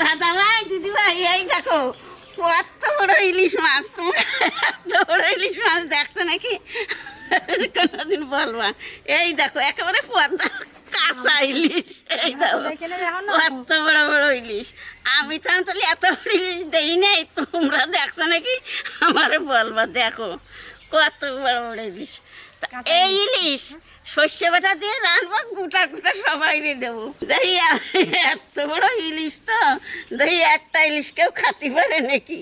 দাদা ভাই দিদি ভাই এই দেখো কত বড় ইলিশ মাছ তোমরা এত বড় ইলিশ মাছ দেখছ নাকি? কোনোদিন বলবা। এই দেখো একেবারে পদ্মা কাঁচা ইলিশ এই দেখো কত বড় বড় ইলিশ। আমি তো তাহলে এত বড় ইলিশ দেই নাই তোমরা দেখছ নাকি? আমারে বলবা দেখো কত বড় বড় ইলিশ। এই ইলিশ। সর্ষে বাটা দিয়ে রান্না গোটা গোটা সবাই দিয়ে দেবো। দেখি এত বড় ইলিশ তো। দেখি একটা ইলিশ কেউ খাতে পারে নাকি?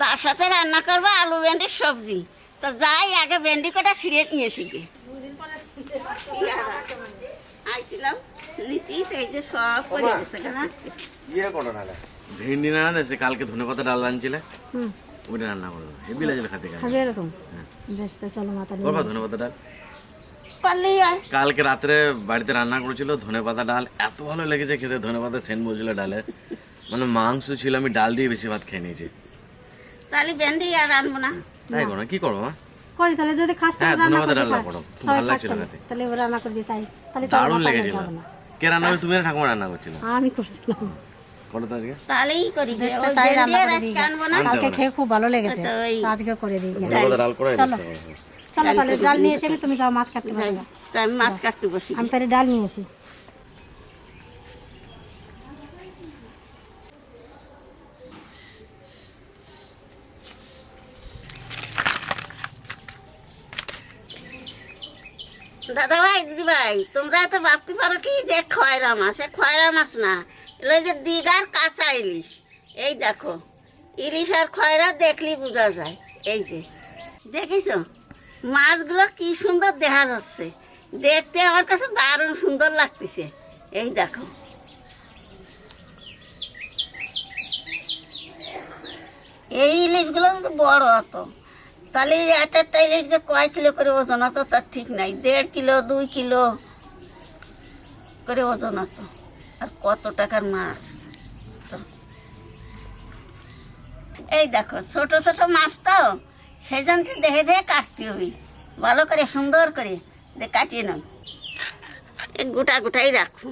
তার সাথে রান্না করব আলু ভেন্ডির সবজি। তো যাই আগে ভেন্ডি কটা ছিঁড়ে নিয়ে শিখে আইছিলাম নীতিশ এই যে সব করে গেছে। ইয়ে ভেন্ডি না কালকে ধনে পাতা ডাল রাঁধছিলে ওইটা রান্না করব হেবি লাগছিল খাতে খাবে এরকম? বেশ তো চলো মাথা ধনে পাতা ডাল। পারলেই হয়। কালকে রাত্রে বাড়িতে রান্না করেছিল ধনে পাতা ডাল। এত ভালো লেগেছে খেতে ধনে পাতা সেন্ট বলছিল ডালে। মানে মাংস ছিল আমি ডাল দিয়ে বেশি ভাত খেয়ে নিয়েছি। তাহলে ভেন্ডি আর আনব না। তাই করো কি করব মা? করি তাহলে যদি খাস হ্যাঁ, তাহলে রান্না করতে রান্না করো। খুব ভালো লাগছিল খেতে। তাহলে রান্না করে দিই তাই। তাহলে দারুণ লেগেছিল। কে রান্না করে তুমি না ঠাকুমা রান্না করছিল? আমি করছিলাম। করো তাহলেই করি। তাই রান্না করে দিই কালকে খেয়ে খুব ভালো লেগেছে। তো আজকে করে দিই ডাল চলো। চলো তাহলে ডাল নিয়ে এসে তুমি যাও মাছ কাটতে পারবে তাই আমি মাছ কাটতে বসি। আমি তাহলে ডাল নিয়ে আসি দাদা ভাই দিদি ভাই তোমরা তো ভাবতে পারো কি যে খয়রা মাছ? খয়রা মাছ না এগুলো যে দিঘার কাঁচা ইলিশ। এই দেখো ইলিশ আর খয়রা দেখলেই বোঝা যায়। এই যে দেখিস মাছগুলো কি সুন্দর দেখা যাচ্ছে। দেখতে আমার কাছে দারুণ সুন্দর লাগতেছে। এই দেখো। এই ইলিশগুলো কিন্তু বড় হতো তাহলে একটা একটা ইলিশ যে কয় কিলো করে ওজন হতো তার ঠিক নাই। দেড় কিলো, দুই কিলো করে ওজন হতো আর কত টাকার মাছ। এই দেখো, ছোট ছোট মাছ তো সেই জন্য দেখে দেখে কাটতে হবে। ভালো করে সুন্দর করে কাটিয়ে নয় গোটা গোটাই রাখো।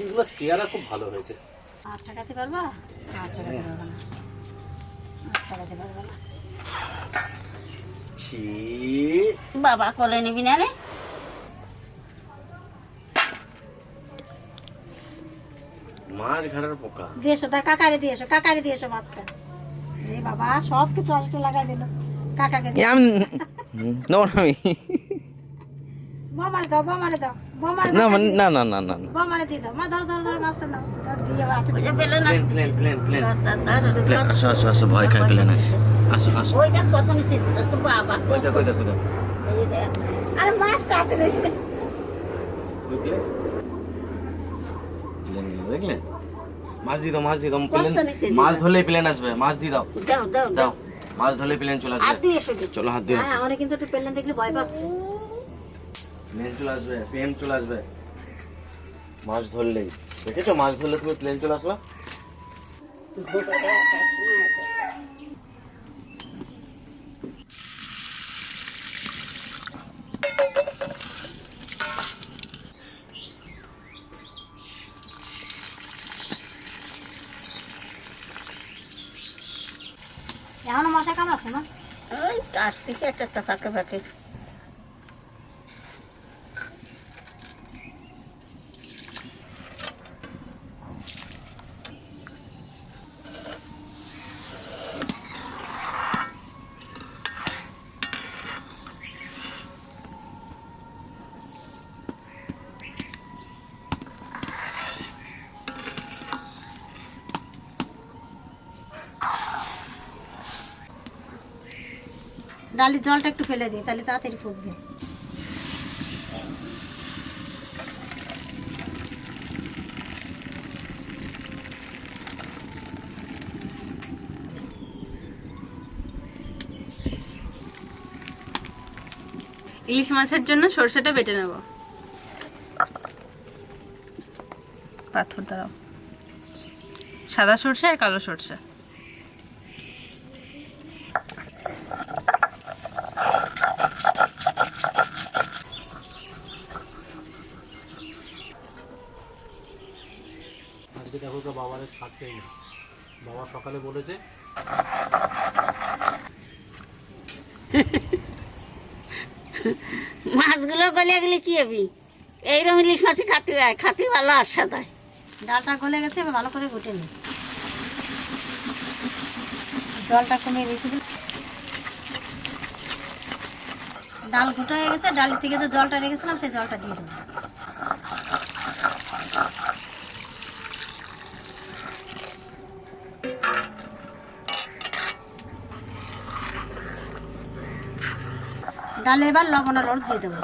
মুরগিগুলোর চেহারা খুব ভালো হয়েছে। আট টাকাতে পারবা? আট টাকাতে পারবা না। আট টাকাতে পারবা না। বাবা কোলে নিবি না রে? মাছ ঘাড়ের পোকা। দিয়েছ তার কাকারে দিয়েছ কাকারে দিয়েছ মাছটা। রে বাবা সব কিছু আসতে লাগাই দিল। কাকাকে আমি না আমি বোমারে দাও বোমারে দাও বোমারে না না না না না। না বোমারে দিয়ে দাও মা ধর ধর ধর মাছটা নাও। ধর দিয়ে আবার হাতে ওই যে পেলে না প্লেন প্লেন। প্লেন ধর, ধর, ধর, প্লেন ধর। আসো আসো আসো ভয় খাই প্লেন আসো আসো। ওই দেখ কত নিচে বাবা। ওই দেখো ওই দেখো ওই দেখ। আরে মাছটা হাতে রয়েছে। দেখলে? মাছ দিয়ে দাও মাছ দিয়ে দাও প্লেন মাছ? ধরলে প্লেন আসবে মাছ দিয়ে দাও। দাও দাও মাছ ধরলে প্লেন চলে আসবে। দে। চলো হাত দিয়ে হ্যাঁ আমার কিন্তু একটু পেলেন দেখলে ভয় পাচ্ছে। প্লেন চলে আসবে প্লেন চলে আসবে। মাছ ধরলেই। দেখেছ? মাছ ধরলে তুমি প্লেন চলে আসলো? এখনও মশা কামড়াচ্ছে না? ওই আসতেছে একটা একটা ফাঁকে ফাঁকে। ডালের জলটা একটু ফেলে দিই, তাহলে তাড়াতাড়ি ফুটবে। ইলিশ মাছের জন্য সরষেটা বেটে নেব। পাথর দাও সাদা সরষে আর কালো সরষে। ছাড়তেই না বাবা সকালে বলেছে। মাছগুলো গলে গেলে কি হবি? এইরকম ইলিশ মাছই খাতে হয় খাতে ভালো আস্বাদ হয়। ডালটা গলে গেছে এবার ভালো করে ঘুটে নি জলটা কমিয়ে দিয়েছি ডাল ঘুটা হয়ে গেছে ডাল থেকে যে জলটা রেখেছিলাম সেই জলটা দিয়ে দেবো। ডালে এবার লবণ আর দিয়ে দেবো।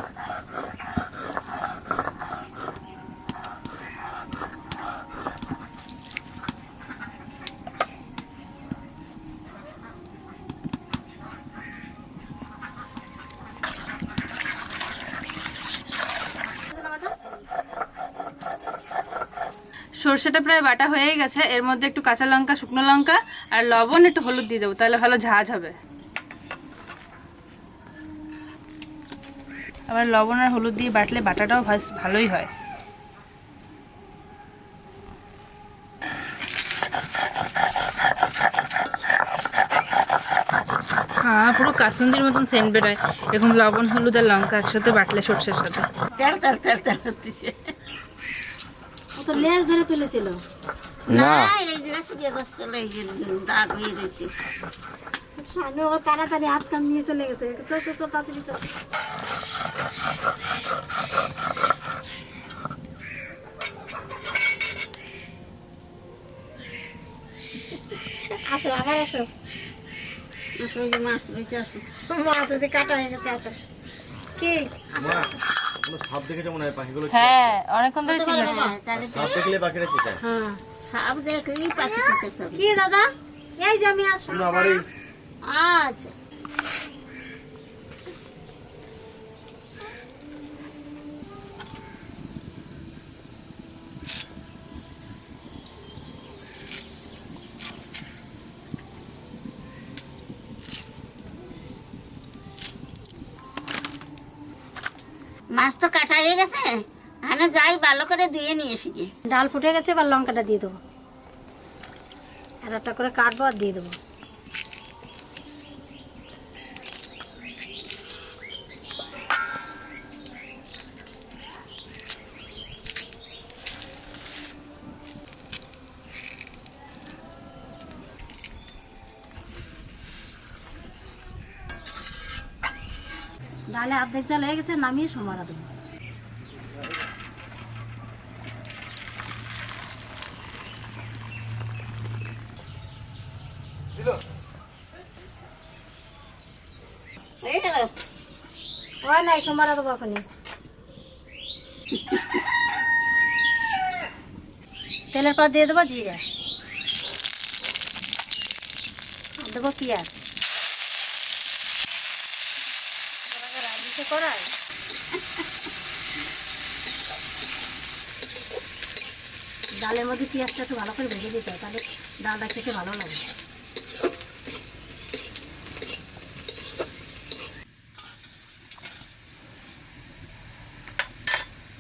সর্ষেটা প্রায় বাটা হয়ে গেছে। এর মধ্যে একটু কাঁচা লঙ্কা, শুকনো লঙ্কা আর লবণ, একটু হলুদ দিয়ে দেবো। তাহলে ভালো ঝাঁঝ হবে। আবার লবণ আর হলুদ দিয়ে বাটলে বাটাটাও ভাস- ভালোই হয়। হ্যাঁ পুরো কাসুন্দির মতন সেন্ট বেরোয় এরকম লবণ হলুদ আর লঙ্কা একসাথে বাটলে সর্ষের সাথে। তো লেজ ধরে তুলেছিল না। এই যে যে দাগ হয়ে রয়েছে স্বামী ও তাড়াতাড়ি হাত কান নিয়ে চলে গেছে। চল চল চল তাড়াতাড়ি চল। আসো আবার আসো। যে মাছ রয়েছে আসো। মাছ হচ্ছে কাটা হয়ে গেছে আসো। কি? আসো আসো। কোনো সাপ দেখেছে মনে হয়? পাখিগুলো হ্যাঁ অনেকক্ষণ ধরে চিল্লাচ্ছে। হ্যাঁ, সাপ দেখলে পাখিরা চেঁচায় হ্যাঁ সাপ দেখলেই পাখি খেতে কি দাদা? এই যে আমি আসো। কিন্তু আবার এই আচ্ছা। মাছ তো কাটা হয়ে গেছে। আমি যাই, ভালো করে ধুয়ে নিয়ে এসি গে ডাল ফুটে গেছে, এবার লঙ্কাটা দিয়ে দেবো। আর একটা করে কাটবো আর দিয়ে দেবো। ডালে অর্ধেক জাল হয়ে গেছে নামিয়ে সোমারা দেবো। হয় নাই সোমারা দেবো এখনই। তেলের পর দিয়ে দেবো জিরে। দেবো পেঁয়াজ। করায়? ডালের মধ্যে পেঁয়াজটা একটু ভালো করে ভেজে দিতে হয় তাহলে ডালটা খেতে ভালো লাগে।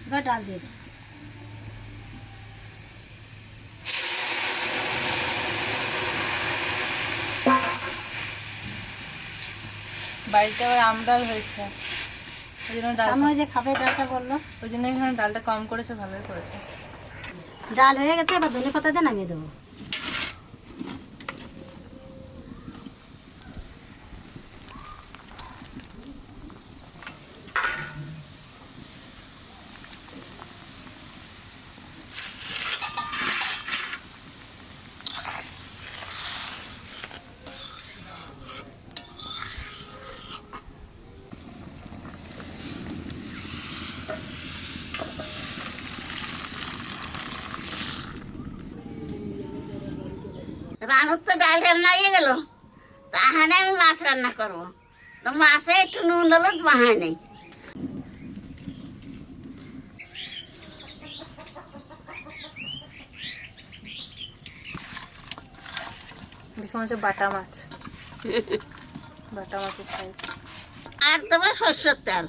এবার ডাল দিয়ে দেবো। বাড়িতে আবার আমডাল হয়েছে। ওই জন্য ডাল সামনে যে খাবে ডালটা বলল। ওই জন্য এখানে ডালটা কম করেছে ভালোই করেছে। ডাল হয়ে গেছে এবার ধনে পাতা দিয়ে নামিয়ে দেবো। রান্নার তো ডাল রান্না হয়ে গেল। তাহানে আমি মাছ রান্না করব। তো মাছে একটু নুন হলুদ বাহায় নেই। হচ্ছে বাটা মাছ। বাটা মাছের সাইজ আর তোমার শস্যের তেল।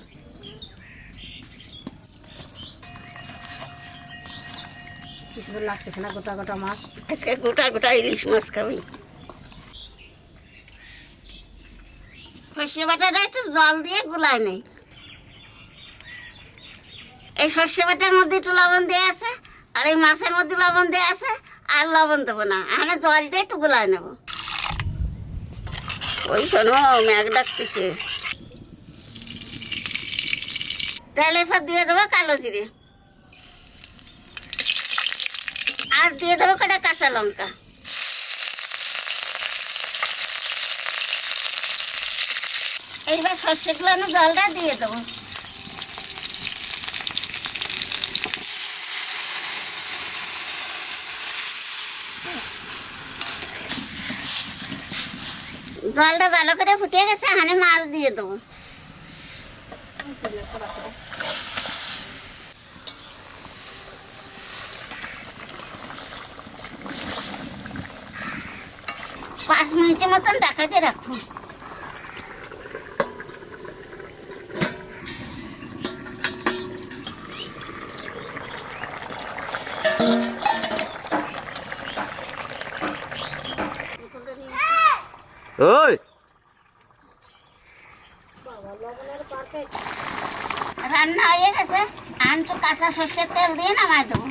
কি সুন্দর লাগতেছে না গোটা গোটা মাছ? আজকে গোটা গোটা ইলিশ মাছ খাবি। সর্ষে বাটাটা একটু জল দিয়ে গুলাই নেই এই সর্ষে বাটার মধ্যে একটু লবণ দেওয়া আছে, আর এই মাছের মধ্যে লবণ দেওয়া আছে, আর লবণ দেবো না। আমি জল দিয়ে একটু গুলাই নেব। ওই শোনো, ম্যাগ ডাকতেছে। তেলের পর দিয়ে দেবো কালো জিরে। আর দিয়ে দেবো কটা কাঁচা লঙ্কা। এইবার সর্ষে গুলানো জলটা দিয়ে দেবো। জলটা ভালো করে ফুটিয়ে গেছে হানে মাছ দিয়ে দেবো। পাঁচ মিনিটের মতন ডাকাতে ওই। রান্না হয়ে গেছে। আর একটু কাঁচা সর্ষের তেল দিয়ে নামাই দেবো।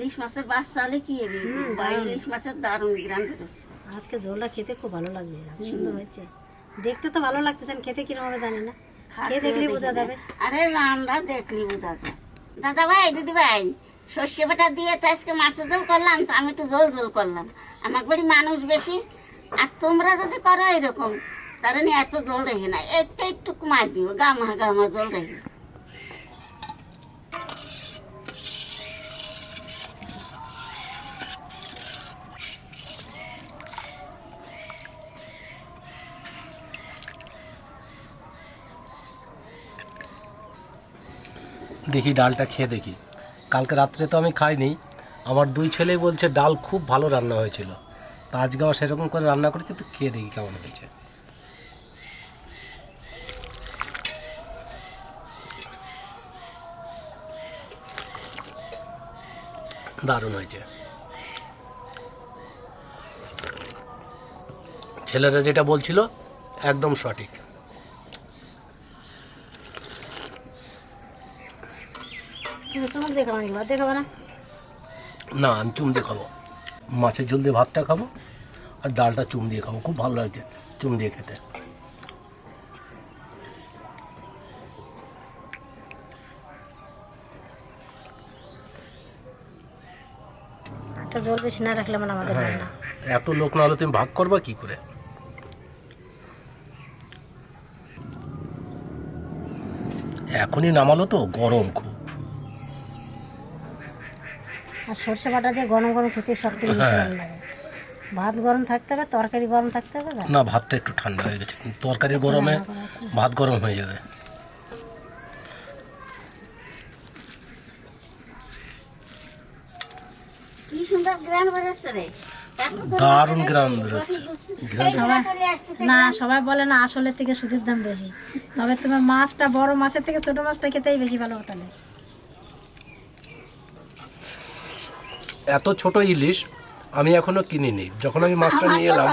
ইলিশ মাছের বাচ্চা হলে কি হবে বা ইলিশ মাছের দারুণ গ্রান বেরোচ্ছে। আজকে ঝোলটা খেতে খুব ভালো লাগবে সুন্দর হয়েছে। দেখতে তো ভালো লাগতেছে খেতে কীরকম হবে জানি না। খেয়ে দেখলে বোঝা যাবে। আরে রান্না দেখলি বোঝা যায়। দাদা ভাই দিদি ভাই সর্ষে বাটা দিয়ে তো আজকে মাছের ঝোল করলাম তো আমি একটু ঝোল ঝোল করলাম। আমার বাড়ি মানুষ বেশি আর তোমরা যদি করো এরকম তাহলে এত জল রেখে না একটু একটু কমাই দিও গামা গামা জল রেখে দেখি ডালটা খেয়ে দেখি। কালকে রাত্রে তো আমি খাইনি। আমার দুই ছেলেই বলছে, ডাল খুব ভালো রান্না হয়েছিল। তা আজকে আমার সেরকম করে রান্না করেছি, তো খেয়ে দেখি কেমন হয়েছে। দারুণ হয়েছে। ছেলেরা যেটা বলছিল, একদম সঠিক। না ভাত দেখাবো না? না আমি চুম দিয়ে খাব। মাছের ঝোল দিয়ে ভাতটা খাব আর ডালটা চুম দিয়ে খাব। খুব ভালো লাগছে চুম দিয়ে খেতে। একটা জল বেশি না রাখলে মানে আমাদের হয় না। এত লোক না হলে তুমি ভাগ করবা কি করে? এখনই নামালো তো গরম আর সর্ষে বাটা দিয়ে গরম গরম খেতে সব থেকে বেশি ভালো লাগে। ভাত গরম থাকতে হবে তরকারি গরম থাকতে হবে না ভাতটা একটু ঠান্ডা হয়ে গেছে। তরকারি গরমে ভাত গরম হয়ে যাবে। দারুণ থেকে গ্রাম না সবাই বলে না আসলের থেকে সুদের দাম বেশি। তবে তোমার মাছটা বড় মাছের থেকে ছোট মাছটা খেতেই বেশি ভালো হতো এত ছোট ইলিশ আমি এখনও কিনিনি। যখন আমি মাছটা নিয়ে এলাম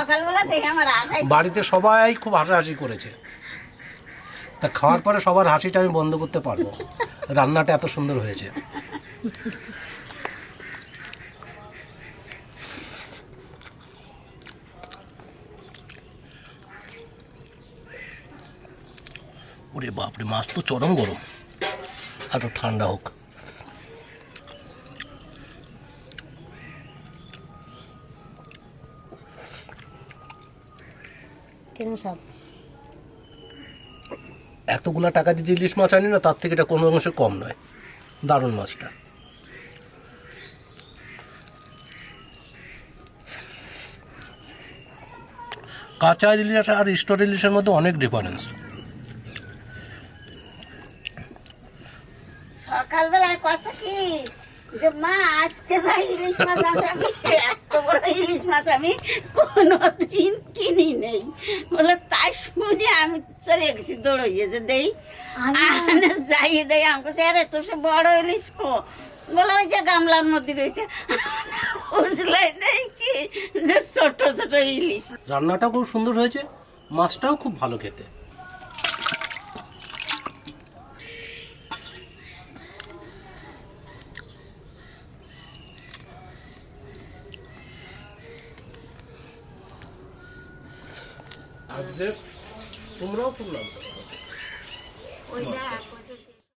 বাড়িতে সবাই খুব হাসাহাসি করেছে। তা খাওয়ার পরে সবার হাসিটা আমি বন্ধ করতে পারব। রান্নাটা এত সুন্দর হয়েছে। ওরে বাপরে মাছ তো চরম গরম। এত ঠান্ডা হোক। কেন সব এতগুলা টাকা দিয়ে যে ইলিশ মাছ আনি না তার থেকে এটা কোনো অংশে কম নয়। দারুণ মাছটা। কাঁচা ইলিশ আর স্টোর ইলিশের মধ্যে অনেক ডিফারেন্স সকালবেলায় কথা কি? যে মা আজকে যাই ইলিশ মাছ আমি এত বড় ইলিশ মাছ আমি কোনোদিন কিনি নেই। বলে তাই শুনে আমি চলে গেছি দৌড়িয়ে যে দেই। যাই দেই আমাকে সে আরে তো সে বড় ইলিশ কো? বলে ওই যে গামলার মধ্যে রয়েছে বুঝলে দেই কি? যে ছোট ছোট ইলিশ। রান্নাটাও খুব সুন্দর হয়েছে মাছটাও খুব ভালো খেতে। তোমরাও খুব নাম ওই দেখ